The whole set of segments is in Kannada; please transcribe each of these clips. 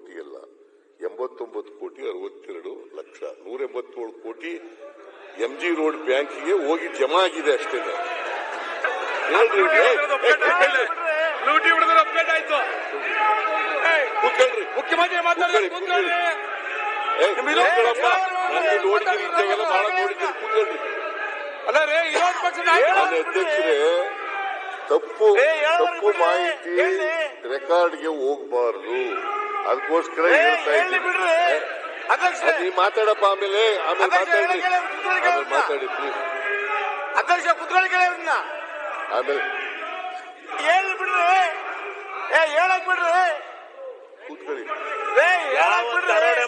ಕೋಟಿ ಅಲ್ಲ ಎಂಬತ್ತೊಂಬತ್ತು ಕೋಟಿ ಅರವತ್ತೆರಡು ಲಕ್ಷ ನೂರ ಎಂಬತ್ತೇಳು ಕೋಟಿ ಎಂ ಜಿ ರೋಡ್ ಬ್ಯಾಂಕಿಗೆ ಹೋಗಿ ಜಮಾ ಆಗಿದೆ ಅಷ್ಟೇ ಮುಖ್ಯಮಂತ್ರಿ ತಪ್ಪು ತಪ್ಪು ಮಾಹಿತಿ ರೆಕಾರ್ಡ್ಗೆ ಹೋಗಬಾರ್ದು. ಅದಕ್ಕೋಸ್ಕರ ಹೇಳ್ತಾ ಇದ್ದೀನಿ. ಬಿಡ್ರಿ. ಅಧ್ಯಕ್ಷ ನೀ ಮಾತಾಡಪ್ಪ ಆಮೇಲೆ ಆಮೇಲೆ ಮಾತಾಡಿ. ಆಮೇಲೆ. ಮಾತಾಡಿ ಪ್ಲೀಸ್ ಅಧ್ಯಕ್ಷ ಕುತ್ಕೊಳ್ಳಿ ಆಮೇಲೆ. ಹೇಳಿ ಬಿಡ್ರಿ. ಏ ಹೇಳಕ್ ಬಿಡ್ರಿ. ಕೂತ್ಕೊಳ್ಳಿ.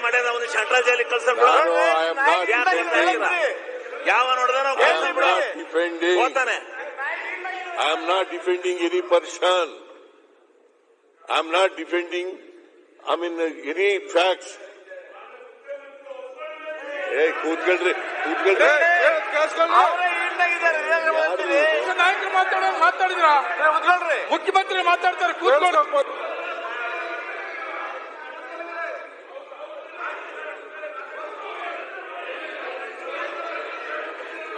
ಮಾಡ್ಯಾನ ಅವನು ಸೆಂಟ್ರಲ್ ಕಳ್ಸನ್ ಬಿಡು. ನಾನು I am not defending any person I am not defending ಹೋಗ್ತಾನೆ I am not defending any person. I am not defending, I mean, uh, any facts. ಏ ಕೂತ್ಕೊಳ್ರಿ ಕೂತ್ಕೊಳ್ರಿ ಕೇಳಿಸ್ಕೊಂಡು ಅವರೇ ಇಲ್ಲಾಗಿದ್ದಾರೆ ಇಲ್ಲಾಂದ್ರೆ ಬಂದಿರಿ. ಪಕ್ಷ ನಾಯಕರು ಮಾತಾಡೋ ಮಾತಾಡಿದ್ರ ಏ, ಕುತ್ಕೊಳ್ರಿ ಮುಖ್ಯಮಂತ್ರಿ ಮಾತಾಡ್ತಾರೆ ಕೂತ್ಕೊಂಡು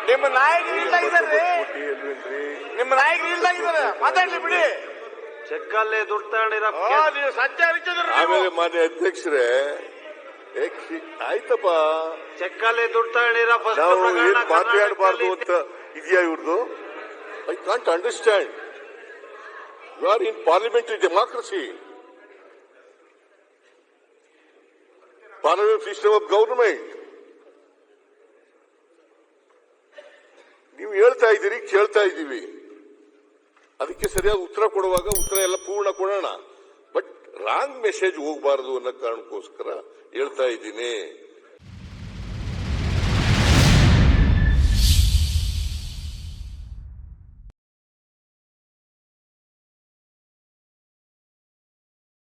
ನಿಮ್ಮ ನಾಯಕರು ಇಲ್ಲಾಗಿದ್ದಾರೆ ಕೊಟ್ಟಿ ಅಲ್ವೇನ್ರಿ? ನಿಮ್ಮ ನಾಯಕರು ಇಲ್ಲಾಗಿದ್ದಾರೆ ಮಾತಾಡ್ಲಿ ಬಿಡಿ ಚೆಕ್ಕಲ್ಲಿ ದುಡ್ಡು ತಗೊಂಡಿರ ಓ, ನೀವು ಸತ್ಯ ಹರಿಸಿದ್ರಿ ಆಮೇಲೆ ಮಾನ್ಯ ಅಧ್ಯಕ್ಷರೇ ಏ, ಆಯ್ತಪ್ಪ. ಚೆಕ್ಕಲ್ಲೇ ದುಡ್ಡು ತಗೊಂಡಿರ ನಾವು ಏನ್ ಮಾತಾಡಬಾರ್ದು ಅಂತ ಇದೆಯಾ ಇವ್ರದ್ದು I can't understand you are in parliamentary democracy parliament system of government ನೀವು ಹೇಳ್ತಾ ಇದ್ದೀರಿ ಕೇಳ್ತಾ ಇದ್ದೀವಿ. ಅದಕ್ಕೆ ಸರಿಯಾದ ಉತ್ತರ ಕೊಡುವಾಗ ಉತ್ತರ ಎಲ್ಲ ಪೂರ್ಣ ಕೊಡೋಣ. ಬಟ್ ರಾಂಗ್ ಮೆಸೇಜ್ ಹೋಗಬಾರದು ಅನ್ನೋ ಕಾರಣಕ್ಕೋಸ್ಕರ ಹೇಳ್ತಾ ಇದ್ದೀನಿ.